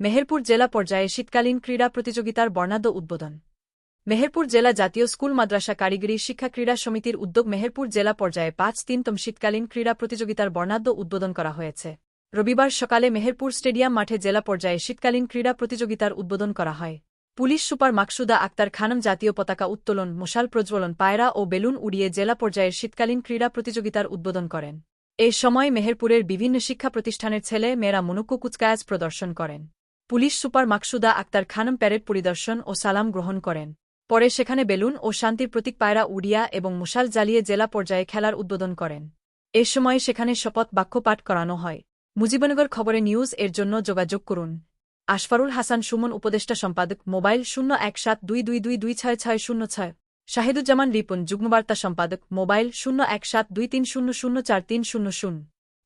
মেহেরপুর জেলা পর্যায়ে শীতকালীন ক্রীড়া প্রতিযোগিতার বর্ণাঢ্য উদ্বোধন। মেহেরপুর জেলা জাতীয় স্কুল, মাদ্রাসা, কারিগরি, শিক্ষা ক্রীড়া সমিতির উদ্যোগ মেহেরপুর জেলা পর্যায়ে পাঁচ তিনতম শীতকালীন ক্রীড়া প্রতিযোগিতার বর্ণাঢ্য উদ্বোধন করা হয়েছে। রবিবার সকালে মেহেরপুর স্টেডিয়াম মাঠে জেলা পর্যায়ে শীতকালীন ক্রীড়া প্রতিযোগিতার উদ্বোধন করা হয়। পুলিশ সুপার মাকসুদা আক্তার খানম জাতীয় পতাকা উত্তোলন, মশাল প্রজ্বলন, পায়রা ও বেলুন উড়িয়ে জেলা পর্যায়ের শীতকালীন ক্রীড়া প্রতিযোগিতার উদ্বোধন করেন। এ সময় মেহেরপুরের বিভিন্ন শিক্ষা প্রতিষ্ঠানের ছেলে মেয়েরা মনুক্কু কুচকায়াজ প্রদর্শন করেন। Police super Maksuda Akhtar Khanam parade পরিদর্শন ও সালাম গ্রহণ করেন। পরে সেখানে বেলুন ও শান্তির প্রতীক পায়রা উড়িয়া এবং মশাল জ্বালিয়ে জেলা পর্যায়ে খেলার উদ্বোধন করেন। এ সময় সেখানে শপথ বাক্য পাঠ করানো হয়। মুজিবনগর খবরে নিউজ এর জন্য যোগাযোগ করুন। আশফারুল হাসান সুমন, উপদেষ্টা সম্পাদক, মোবাইল শূন্য এক সাত দুই দুই দুই দুই ছয় ছয় শূন্য ছয়। শাহিদুজ্জামান রিপুন, যুগ্মবার্তা সম্পাদক, মোবাইল শূন্য এক সাত দুই তিন শূন্য শূন্য চার তিন শূন্য শূন্য।